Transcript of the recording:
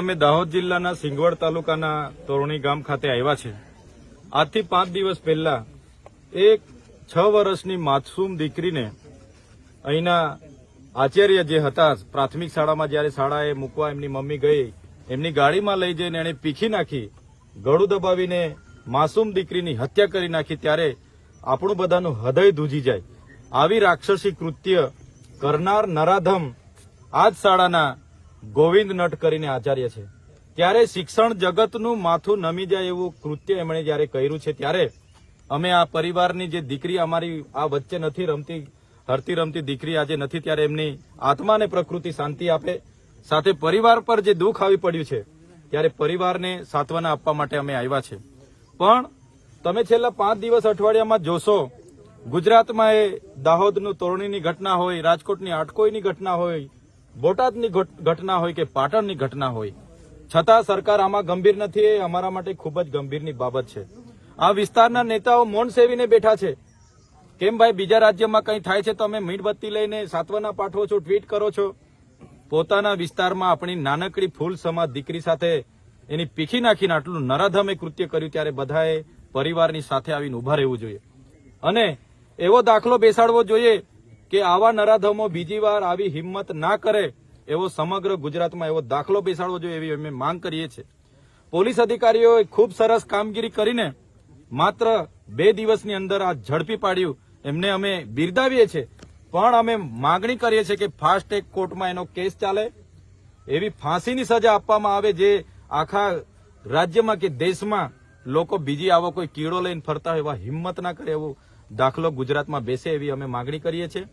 અમે દાહોદ જિલ્લાના સિંગવડ તાલુકાના તોરણી ગામ ખાતે આવ્યા છે. આજથી પાંચ દિવસ પહેલા એક છ વર્ષની માસૂમ દીકરીને અહીંના આચાર્ય જે હતા, પ્રાથમિક શાળામાં જ્યારે શાળાએ મૂકવા એમની મમ્મી ગઈ, એમની ગાડીમાં લઈ જઈને એણે પીખી નાખી, ગળું દબાવીને માસૂમ દીકરીની હત્યા કરી નાખી ત્યારે આપણું બધાનું હૃદય ધૂજી જાય. આવી રાક્ષસી કૃત્ય કરનાર નરાધમ આ જ શાળાના ગોવિંદ નટ કરીને આચાર્ય છે. ત્યારે શિક્ષણ જગતનું માથું નમી જાય એવું કૃત્ય એમણે જ્યારે કર્યું છે ત્યારે અમે આ પરિવારની જે દીકરી અમારી આ વચ્ચે નથી રમતી, હરતી રમતી દીકરી આજે નથી ત્યારે એમની આત્માને પ્રકૃતિ શાંતિ આપે. સાથે પરિવાર પર જે દુઃખ આવી પડ્યું છે ત્યારે પરિવારને સાંત્વના આપવા માટે અમે આવ્યા છે. પણ તમે છેલ્લા પાંચ દિવસ અઠવાડિયામાં જોશો, ગુજરાતમાં એ દાહોદનું તોરણીની ઘટના હોય, રાજકોટની આટકોઈની ઘટના હોય બોટાદની ઘટના હોય કે પાટણની ઘટના હોય, છતાં સરકાર આમાં ગંભીર નથી, એ અમારા માટે ખૂબ જ ગંભીરની બાબત છે. આ વિસ્તારના નેતાઓ મૌન સેવીને બેઠા છે. કેમ ભાઈ, બીજા રાજ્યમાં કંઈ થાય છે તો અમે મીણબત્તી લઈને સાંત્વના પાઠવો છો, ટ્વીટ કરો છો? પોતાના વિસ્તારમાં આપણી નાનકડી ફૂલ સમાજ દીકરી સાથે એની પીખી નાખીને આટલું નરાધમે કૃત્ય કર્યું ત્યારે બધાએ પરિવારની સાથે આવીને ઊભા રહેવું જોઈએ. અને એવો દાખલો બેસાડવો જોઈએ કે આવા નરાધમો બીજી વાર આવી હિંમત ના કરે એવો સમગ્ર ગુજરાતમાં એવો દાખલો બેસાડવો જોઈએ એવી અમે માંગ કરીએ છીએ. પોલીસ અધિકારીઓએ ખૂબ સરસ કામગીરી કરીને માત્ર બે દિવસની અંદર આ ઝડપી પાડ્યું. એમને અમે બિરદાવીએ છીએ. પણ અમે માગણી કરીએ છીએ કે ફાસ્ટ ટ્રેક કોર્ટમાં એનો કેસ ચાલે. એવી ફાંસીની સજા આપવામાં આવે જે આખા રાજ્યમાં કે દેશમાં લોકો બીજી આવો કોઈ કીડો લઈને ફરતા હોય એવા હિંમત ના કરે એવો દાખલો ગુજરાતમાં બેસે એવી અમે માગણી કરીએ છીએ.